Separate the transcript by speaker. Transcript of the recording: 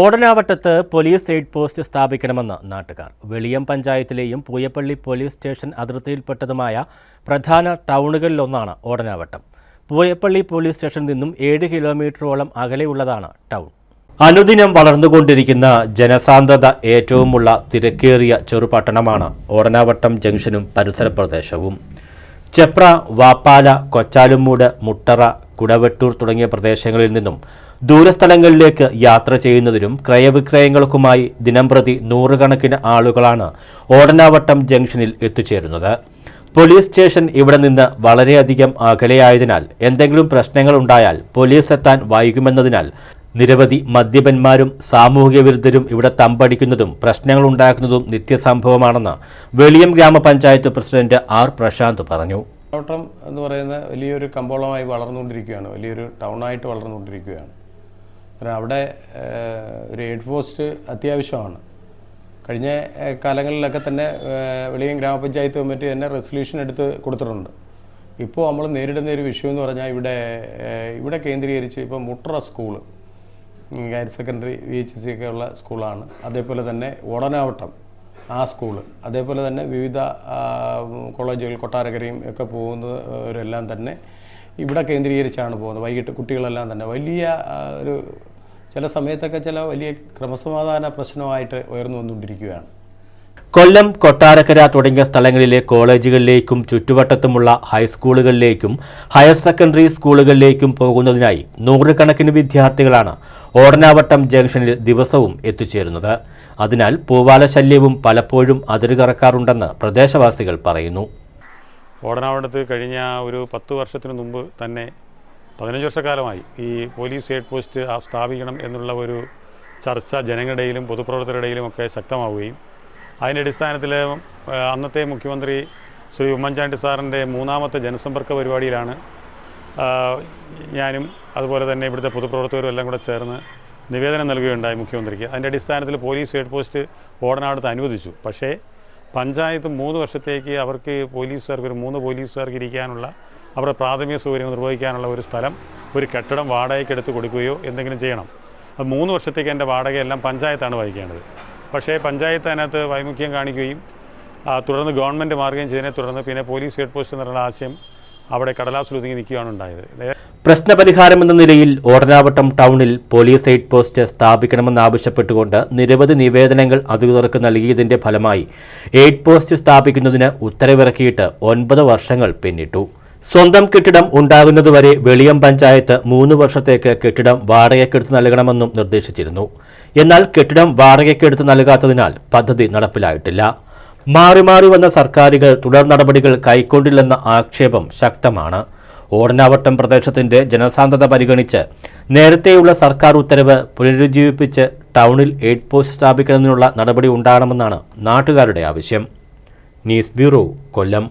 Speaker 1: ഓടനാവട്ടത്ത് police aid post സ്ഥാപിക്കണമെന്ന് നാട്ടുകാർ. വെളിയം പഞ്ചായത്തിലെയും പൂയപ്പള്ളി പോലീസ് സ്റ്റേഷൻ അതിർത്തിയിൽപ്പെട്ടതുമായ പ്രധാന ടൗണുകളിലൊന്നാണ് ഓടനാവട്ടം. പൂയപ്പള്ളി പോലീസ് സ്റ്റേഷനിൽ നിന്നും ഏഴ് കിലോമീറ്ററോളം അകലെയുള്ളതാണ് ടൗൺ. അനുദിനം വളർന്നുകൊണ്ടിരിക്കുന്ന ജനസാന്ദ്രത ഏറ്റവുമുള്ള തിരക്കേറിയ ചെറുപട്ടണമാണ് ഓടനാവട്ടം ജംഗ്ഷനും പരിസര പ്രദേശവും ചെപ്ര വാപ്പാല കൊച്ചാലുമൂട് മുട്ടറ കുടവെട്ടൂർ തുടങ്ങിയ പ്രദേശങ്ങളിൽ നിന്നും ദൂരസ്ഥലങ്ങളിലേക്ക് യാത്ര ചെയ്യുന്നതിനും ക്രയവിക്രയങ്ങൾക്കുമായി ദിനംപ്രതി നൂറുകണക്കിന് ആളുകളാണ് ഓടനാവട്ടം ജംഗ്ഷനിൽ എത്തിച്ചേരുന്നത്. പോലീസ് സ്റ്റേഷൻ ഇവിടെ നിന്ന് വളരെയധികം അകലെയായതിനാൽ എന്തെങ്കിലും പ്രശ്നങ്ങൾ ഉണ്ടായാൽ പോലീസ് എത്താൻ വൈകുമെന്നതിനാൽ നിരവധി മദ്യപന്മാരും സാമൂഹിക വിരുദ്ധരും ഇവിടെ തമ്പടിക്കുന്നതും പ്രശ്നങ്ങൾ ഉണ്ടാക്കുന്നതും നിത്യസംഭവമാണെന്ന് വെളിയം ഗ്രാമപഞ്ചായത്ത് പ്രസിഡന്റ് ആർ പ്രശാന്ത് പറഞ്ഞു.
Speaker 2: ഓട്ടം എന്ന് പറയുന്ന വലിയൊരു കമ്പോളമായി വളർന്നുകൊണ്ടിരിക്കുകയാണ്. വലിയൊരു ടൗണായിട്ട് വളർന്നുകൊണ്ടിരിക്കുകയാണ്. അവിടെ ഒരു എയ്ഡ് പോസ്റ്റ് അത്യാവശ്യമാണ്. കഴിഞ്ഞ കാലങ്ങളിലൊക്കെ തന്നെ വെളിയും ഗ്രാമപഞ്ചായത്ത് കമ്മിറ്റി തന്നെ റെസൊല്യൂഷൻ എടുത്ത് കൊടുത്തിട്ടുണ്ട്. ഇപ്പോൾ നമ്മൾ നേരിടുന്ന ഒരു വിഷയം എന്ന് പറഞ്ഞാൽ ഇവിടെ ഇവിടെ കേന്ദ്രീകരിച്ച് ഇപ്പോൾ Mutra school higher secondary V H C ഒക്കെ ഉള്ള സ്കൂളാണ്. അതേപോലെ തന്നെ ഉടനാവട്ടം ആ സ്കൂൾ അതേപോലെ തന്നെ വിവിധ കോളേജുകൾ കൊട്ടാരക്കരയും ഒക്കെ പോകുന്നവരെല്ലാം തന്നെ ഇവിടെ കേന്ദ്രീകരിച്ചാണ് പോകുന്നത്. വൈകിട്ട് കുട്ടികളെല്ലാം തന്നെ വലിയ ഒരു ചില സമയത്തൊക്കെ ചില വലിയ ക്രമസമാധാന പ്രശ്നമായിട്ട് ഉയർന്നു വന്നുകൊണ്ടിരിക്കുകയാണ്
Speaker 1: കൊല്ലം കൊട്ടാരക്കര തുടങ്ങിയ സ്ഥലങ്ങളിലെ കോളേജുകളിലേക്കും ചുറ്റുവട്ടത്തുമുള്ള ഹൈസ്കൂളുകളിലേക്കും ഹയർ സെക്കൻഡറി സ്കൂളുകളിലേക്കും പോകുന്നതിനായി നൂറുകണക്കിന് വിദ്യാർത്ഥികളാണ് ഓടനാവട്ടം ജംഗ്ഷനിൽ ദിവസവും എത്തിച്ചേരുന്നത്. അതിനാൽ പൂവാല ശല്യവും പലപ്പോഴും അതിരുകറക്കാറുണ്ടെന്ന് പ്രദേശവാസികൾ പറയുന്നു.
Speaker 3: ഓടനാവട്ടത്ത് കഴിഞ്ഞ ഒരു പത്ത് വർഷത്തിന് മുമ്പ് തന്നെ പതിനഞ്ച് വർഷക്കാലമായി ഈ പോലീസ് ഹെഡ് പോസ്റ്റ് സ്ഥാപിക്കണം എന്നുള്ള ഒരു ചർച്ച ജനങ്ങളുടെയിലും പൊതുപ്രവർത്തകരുടെയിലും ഒക്കെ ശക്തമാവുകയും അതിന്റെ അടിസ്ഥാനത്തിൽ അന്നത്തെ മുഖ്യമന്ത്രി ശ്രീ ഉമ്മൻചാണ്ടി സാറിന്റെ മൂന്നാമത്തെ ജനസമ്പർക്ക പരിപാടിയിലാണ് ഞാനും അതുപോലെ തന്നെ ഇവിടുത്തെ പൊതുപ്രവർത്തകരും എല്ലാം കൂടെ ചേർന്ന് നിവേദനം നൽകുകയുണ്ടായി മുഖ്യമന്ത്രിക്ക്. അതിന്റെ അടിസ്ഥാനത്തിൽ പോലീസ് ഹെഡ് പോസ്റ്റ് ഓടനാടത്ത് അനുവദിച്ചു. പക്ഷേ പഞ്ചായത്ത് മൂന്ന് വർഷത്തേക്ക് അവർക്ക് പോലീസുകാർക്ക് ഒരു മൂന്ന് പോലീസുകാർക്ക് ഇരിക്കാനുള്ള അവരുടെ പ്രാഥമിക സൗകര്യം നിർവഹിക്കാനുള്ള ഒരു സ്ഥലം ഒരു കെട്ടിടം വാടകയ്ക്ക് എടുത്ത് കൊടുക്കുകയോ എന്തെങ്കിലും ചെയ്യണം. അത് മൂന്ന് വർഷത്തേക്ക് എന്റെ വാടകയെല്ലാം പഞ്ചായത്താണ് വഹിക്കേണ്ടത്. പക്ഷേ പഞ്ചായത്ത് അതിനകത്ത് വൈമുഖ്യം കാണിക്കുകയും തുടർന്ന് ഗവൺമെന്റ് മാറുകയും ചെയ്തതിനെ തുടർന്ന് പിന്നെ പോലീസ് ഹെഡ് പോസ്റ്റ് എന്നുള്ള ആശയം അവിടെ കടലാസിൽ ഒതുങ്ങി നിൽക്കുകയാണ് ഉണ്ടായത്. പ്രശ്നപരിഹാരം
Speaker 1: എന്ന നിലയിൽ ഓടനാവട്ടം ടൗണിൽ പോലീസ് എയ്ഡ് പോസ്റ്റ് സ്ഥാപിക്കണമെന്നാവശ്യപ്പെട്ടുകൊണ്ട് നിരവധി നിവേദനങ്ങൾ അധികൃതർക്ക് നൽകിയതിന്റെ ഫലമായി എയ്ഡ് പോസ്റ്റ് സ്ഥാപിക്കുന്നതിന് ഉത്തരവിറക്കിയിട്ട് ഒൻപത് വർഷങ്ങൾ പിന്നിട്ടു. സ്വന്തം കെട്ടിടം ഉണ്ടാകുന്നതുവരെ വെളിയം പഞ്ചായത്ത് മൂന്ന് വർഷത്തേക്ക് കെട്ടിടം വാടകയ്ക്കെടുത്ത് നൽകണമെന്നും നിർദ്ദേശിച്ചിരുന്നു. എന്നാൽ കെട്ടിടം വാടകയ്ക്കെടുത്ത് നൽകാത്തതിനാൽ പദ്ധതി നടപ്പിലായിട്ടില്ല. മാറി മാറി വന്ന സർക്കാരുകൾ തുടർ നടപടികൾ കൈക്കൊണ്ടില്ലെന്ന ആക്ഷേപം ശക്തമാണ്. ഓടനാവട്ടം പ്രദേശത്തിന്റെ ജനസാന്ദ്രത പരിഗണിച്ച് നേരത്തെയുള്ള സർക്കാർ ഉത്തരവ് പുനരുജ്ജീവിപ്പിച്ച് ടൗണിൽ എയ്ഡ് പോസ്റ്റ് സ്ഥാപിക്കുന്നതിനുള്ള നടപടി ഉണ്ടാകണമെന്നാണ് നാട്ടുകാരുടെ ആവശ്യം. News bureau Kollam.